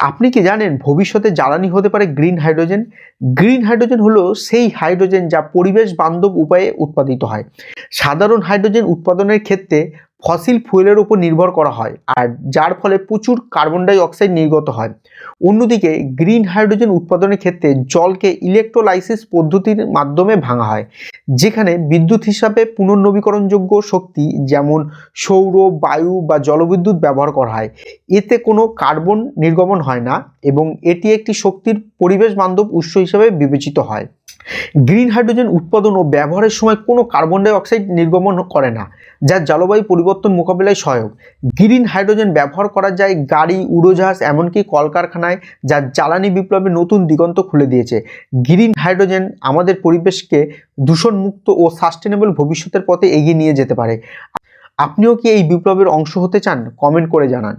আপনি কি জানেন ভবিষ্যতে জ্বালানি হতে পারে গ্রিন হাইড্রোজেন গ্রিন হাইড্রোজেন হলো সেই হাইড্রোজেন যা পরিবেশ বান্ধব উপায়ে উৎপাদিত হয়। সাধারণ হাইড্রোজেন উৎপাদনের ক্ষেত্রে ফসিল ফুয়েলের উপর নির্ভর করা হয় আর যার ফলে প্রচুর কার্বন ডাই অক্সাইড নির্গত হয়। অন্যদিকে গ্রিন হাইড্রোজেন উৎপাদনের ক্ষেত্রে জলকে ইলেকট্রোলাইসিস পদ্ধতির মাধ্যমে ভাঙা হয়, যেখানে বিদ্যুৎ হিসাবে পুনর্নবীকরণযোগ্য শক্তি যেমন সৌর, বায়ু বা জলবিদ্যুৎ ব্যবহার করা হয়। এতে কোনো কার্বন নির্গমন হয় না এবং এটি একটি শক্তির পরিবেশ বান্ধব উৎস হিসেবে বিবেচিত হয়। গ্রিন হাইড্রোজেন উৎপাদন ও ব্যবহারের সময় কোনো কার্বন ডাই অক্সাইড নির্গমন করে না, যা জলবায়ু পরিবর্তন মোকাবিলায় সহায়ক। গ্রিন হাইড্রোজেন ব্যবহার করা যায় গাড়ি, উড়োজাহাজ, এমনকি কলকারখানায়, যা জ্বালানি বিপ্লবে নতুন দিগন্ত খুলে দিয়েছে। গ্রিন হাইড্রোজেন আমাদের পরিবেশকে দূষণমুক্ত ও সাস্টেনেবল ভবিষ্যতের পথে এগিয়ে নিয়ে যেতে পারে। আপনিও কি এই বিপ্লবের অংশ হতে চান? কমেন্ট করে জানান।